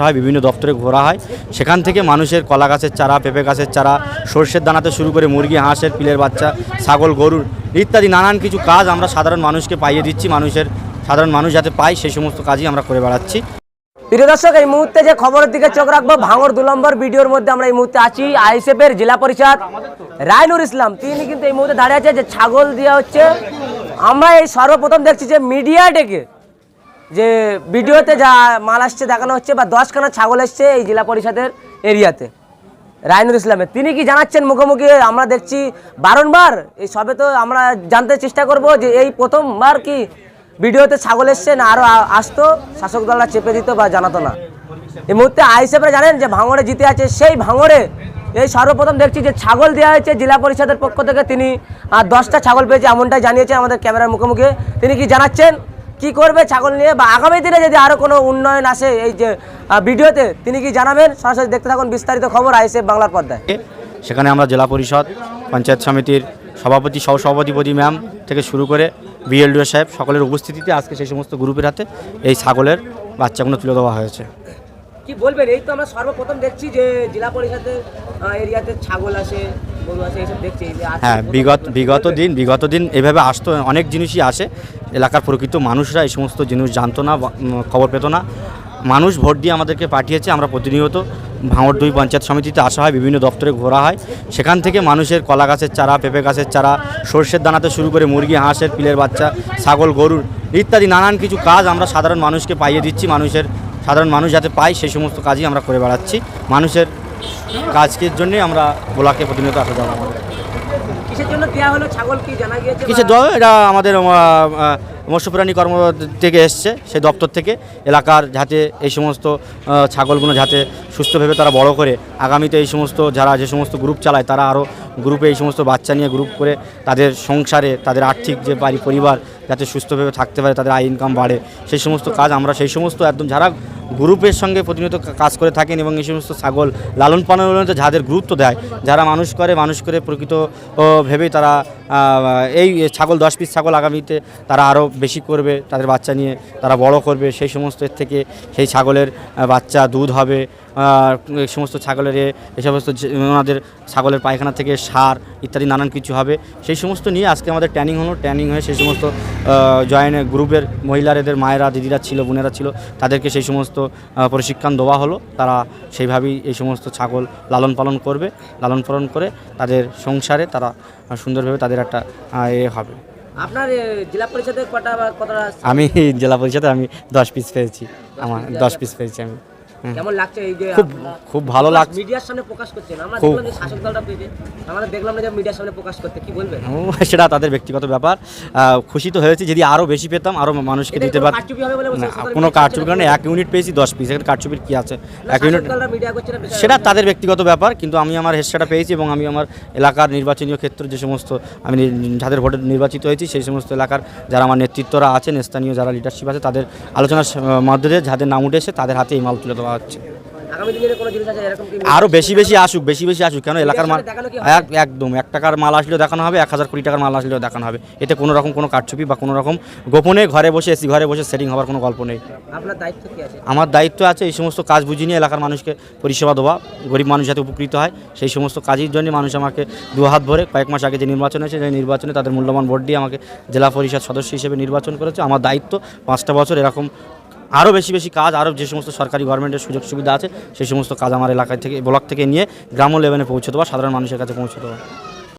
আসা হয় বিভিন্ন দপ্তরে ঘোরা হয়। সেখান থেকে মানুষের কলা গাছের চারা, পেঁপে গাছের চারা, সর্ষের দানাতে শুরু করে মুরগি, হাঁসের, পিলের বাচ্চা, ছাগল, গরুর ইত্যাদি নানান কিছু কাজ আমরা সাধারণ মানুষকে পাইয়ে দিচ্ছি। মানুষের, সাধারণ মানুষ যাতে পায় সেই সমস্ত কাজই আমরা করে বেড়াচ্ছি। প্রিয় দর্শক, এই মুহূর্তে যে খবরের দিকে চোখ রাখব ভাঙর দু নম্বর ভিডিওর মধ্যে আমরা এই মুহূর্তে আছি। আইএসএফের জেলা পরিষদ রায়নুর ইসলাম। তিনি কিন্তু এই মুহূর্তে দাঁড়িয়ে আছে যে ছাগল দেওয়া হচ্ছে। আমরা এই সর্বপ্রথম দেখছি যে মিডিয়া ডেকে যে ভিডিওতে যা মাল আসছে দেখানো হচ্ছে বা দশখানা ছাগল এসছে এই জেলা পরিষদের এরিয়াতে রায়নুর ইসলামের। তিনি কি জানাচ্ছেন মুখোমুখি? আমরা দেখছি বারংবার, এই সবে তো আমরা জানতে চেষ্টা করব যে এই প্রথমবার কি ভিডিওতে ছাগল এসছে না আরও আসতো, শাসক দলরা চেপে দিত বা জানাতো না। এই মুহূর্তে আইসেফরা জানেন যে ভাঙড়ে জিতে আছে, সেই ভাঙড়ে এই সর্বপ্রথম দেখছি যে ছাগল দেওয়া হয়েছে জেলা পরিষদের পক্ষ থেকে। তিনি আর দশটা ছাগল পেয়েছে এমনটাই জানিয়েছে আমাদের ক্যামেরার মুখোমুখি। তিনি কি জানাচ্ছেন? কি করবে ছাগল নিয়ে? বা আগামী দিনে যদি আরও কোনো উন্নয়ন আসে এই যে ভিডিওতে তিনি কি জানাবেন? সরাসরি দেখতে থাকুন বিস্তারিত খবর আইসেফ বাংলার পর্দায়। সেখানে আমরা জেলা পরিষদ পঞ্চায়েত সমিতির সভাপতি সহসভাপতিপতি ম্যাম থেকে শুরু করে বিএলডিও সাহেব সকলের উপস্থিতিতে আজকে সেই সমস্ত গ্রুপের হাতে এই ছাগলের বাচ্চাগুলো তুলে দেওয়া হয়েছে। কি বলবেন? এই তো আমরা সর্বপ্রথম দেখছি যে জেলা পরিষদের এরিয়াতে ছাগল আসে হ্যাঁ বিগত বিগত দিন বিগত দিন এভাবে আসতো অনেক জিনিসই আসে। এলাকার প্রকৃত মানুষরা এই সমস্ত জিনিস জানতো না বা, খবর পেত না। মানুষ ভোট দিয়ে আমাদেরকে পাঠিয়েছে আমরা প্রতিনিয়ত ভাঙড় দুই পঞ্চায়েত সমিতিতে আসা হয় বিভিন্ন দপ্তরে ঘোরা হয়। সেখান থেকে মানুষের কলা গাছের চারা পেঁপে গাছের চারা সর্ষের দানাতে শুরু করে মুরগি হাঁসের পিলের বাচ্চা ছাগল গরুর ইত্যাদি নানান কিছু কাজ আমরা সাধারণ মানুষকে পাইয়ে দিচ্ছি। মানুষের সাধারণ মানুষ যাতে পায় সেই সমস্ত কাজই আমরা করে বেড়াচ্ছি। মানুষের কাজকের জন্যই আমরা বোলাকে প্রতিনিয়ত আসা যাওয়া আমাদের। জন্য কিছু দল এটা আমাদের মৎস্যপ্রাণী কর্ম থেকে এসছে সেই দপ্তর থেকে। এলাকার যাতে এই সমস্ত ছাগলগুলো যাতে সুস্থভাবে তারা বড় করে আগামীতে এই সমস্ত যারা যে সমস্ত গ্রুপ চালায় তারা আরও গ্রুপে এই সমস্ত বাচ্চা নিয়ে গ্রুপ করে তাদের সংসারে তাদের আর্থিক যে বাড়ি পরিবার যাতে সুস্থভাবে থাকতে পারে, তাদের আয় ইনকাম বাড়ে। সেই সমস্ত কাজ আমরা, সেই সমস্ত একদম যারা গ্রুপের সঙ্গে প্রতিনিয়ত কাজ করে থাকেন এবং এই সমস্ত ছাগল লালন পালনের যাদের গুরুত্ব দেয়, যারা মানুষ করে মানুষ করে প্রকৃত ভেবেই তারা এই ছাগল, দশ পিস ছাগল আগামীতে তারা আরও বেশি করবে, তাদের বাচ্চা নিয়ে তারা বড় করবে। সেই সমস্ত থেকে সেই ছাগলের বাচ্চা দুধ হবে এই সমস্ত ছাগলের এই সমস্ত ওনাদের ছাগলের পায়খানা থেকে সার ইত্যাদি নানান কিছু হবে। সেই সমস্ত নিয়ে আজকে আমাদের ট্যানিং হলো। ট্যানিং হয়ে সেই সমস্ত জয়েন গ্রুপের মহিলাদের মায়েরা দিদিরা ছিল বোনেরা ছিল তাদেরকে সেই সমস্ত প্রশিক্ষণ দেওয়া হলো। তারা সেইভাবেই এই সমস্ত ছাগল লালন পালন করবে। লালন পালন করে তাদের সংসারে তারা সুন্দরভাবে তাদের একটা এ হবে। আপনার জেলা পরিষদের কটা কতটা আমি জেলা পরিষদে আমি দশ পিস পেয়েছি। আমার দশ পিস পেয়েছি আমি। কেমন লাগছে এই যে খুব খুব ভালো লাগছে। মিডিয়ার সামনে প্রকাশ করছেন। আমরা দেখলাম যে শাসক দলটা পেয়েছে। আমরা দেখলাম না যে মিডিয়ার সামনে প্রকাশ করতে। কি বলবেন? সেটা তাদের ব্যক্তিগত ব্যাপার। খুশি তো হয়েছে যদি আরও বেশি পেতাম আরও মানুষকে দিতে কোনো পার হবে বলে না কোনো করছে কারণে। এক ইউনিট পেয়েছি দশ পিস এখানে কারচুপির কী আছে? এক ইউনিট সেটা তাদের ব্যক্তিগত ব্যাপার কিন্তু আমি আমার হেডসেটা পেয়েছি এবং আমি আমার এলাকার নির্বাচনীয় ক্ষেত্রে যে সমস্ত আমি যাদের ভোটে নির্বাচিত হয়েছি সেই সমস্ত এলাকার যারা আমার নেতৃত্বরা আছেন স্থানীয় যারা লিডারশিপ আছে তাদের আলোচনার মধ্যে দিয়ে যাদের নাম উঠেছে তাদের হাতে এই মাল তুলে দেওয়া হচ্ছে আরও বেশি বেশি আসুক বেশি বেশি আসুক। কেন? এলাকার মাল একদম। এক টাকার মাল আসলেও দেখানো হবে এক হাজার কোটি টাকার মাল আসলেও দেখানো হবে। এতে কোনো রকম কোনো কারচুপি বা কোনো রকম গোপনে ঘরে বসে এসি ঘরে বসে সেটিং হওয়ার কোনো গল্প নেই। আপনার দায়িত্ব আমার দায়িত্ব আছে এই সমস্ত কাজ বুঝিয়ে নিয়ে এলাকার মানুষকে পরিষেবা দেওয়া। গরিব মানুষ যাতে উপকৃত হয় সেই সমস্ত কাজের জন্য মানুষ আমাকে দু হাত ভরে কয়েক মাস আগে যে নির্বাচন হয়েছে সেই নির্বাচনে তাদের মূল্যবান ভোট দিয়ে আমাকে জেলা পরিষদ সদস্য হিসেবে নির্বাচন করেছে। আমার দায়িত্ব পাঁচটা বছর এরকম আরও বেশি বেশি কাজ, আরও যে সমস্ত সরকারি গভর্নমেন্টের সুযোগ সুবিধা আছে, সেই সমস্ত কাজ আমার এলাকায় থেকে ব্লক থেকে নিয়ে গ্রাম্য লেভেলে পৌঁছে দেওয়া সাধারণ মানুষের কাছে পৌঁছে দেওয়া